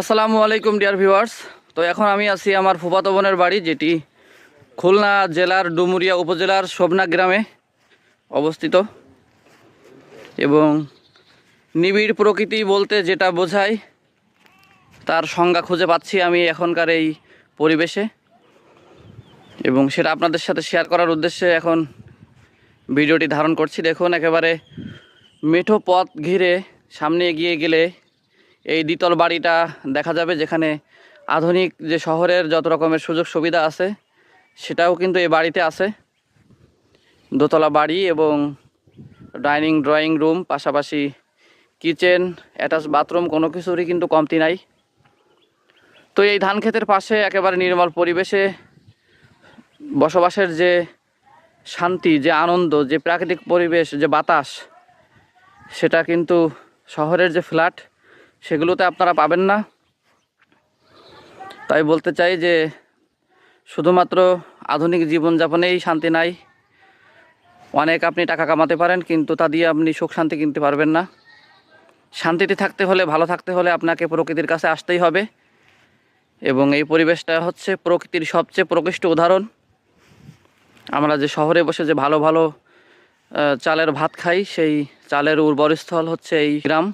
আসসালামু আলাইকুম dear viewers তো এখন আমি আছি আমার ফুফাতো বোনের বাড়ি, যেটি খুলনা জেলার ডুমুরিয়া উপজেলার শোভনা গ্রামে অবস্থিত। এবং নিবিড় প্রকৃতি বলতে যেটা বোঝায়, তার সংজ্ঞা খুঁজে পাচ্ছি আমি এখনকার এই পরিবেশে। এবং সেটা আপনাদের সাথে শেয়ার করার উদ্দেশ্যে এখন ভিডিওটি ধারণ করছি। দেখুন, একেবারে মেঠো পথ ঘিরে সামনে এগিয়ে গেলে এই দ্বিতল বাড়িটা দেখা যাবে যেখানে আধুনিক যে শহরের যত রকমের সুযোগ সুবিধা আছে, সেটাও কিন্তু এই বাড়িতে আছে। দোতলা বাড়ি এবং ডাইনিং, ড্রয়িং রুম, পাশাপাশি কিচেন, অ্যাটাচ বাথরুম কোনো কিছুরই কিন্তু কমতি নাই। তো এই ধান ক্ষেতের পাশে একেবারে নির্মল পরিবেশে বসবাসের যে শান্তি, যে আনন্দ, যে প্রাকৃতিক পরিবেশ, যে বাতাস, সেটা কিন্তু শহরের যে ফ্ল্যাট সেগুলোতে আপনারা পাবেন না। তাই বলতে চাই যে শুধুমাত্র আধুনিক জীবনযাপনেই শান্তি নাই। অনেক আপনি টাকা কামাতে পারেন, কিন্তু তা দিয়ে আপনি সুখ শান্তি কিনতে পারবেন না। শান্তিতে থাকতে হলে, ভালো থাকতে হলে আপনাকে প্রকৃতির কাছে আসতেই হবে। এবং এই পরিবেশটা হচ্ছে প্রকৃতির সবচেয়ে প্রকৃষ্ট উদাহরণ। আমরা যে শহরে বসে যে ভালো ভালো চালের ভাত খাই, সেই চালের উর্বর স্থল হচ্ছে এই গ্রাম।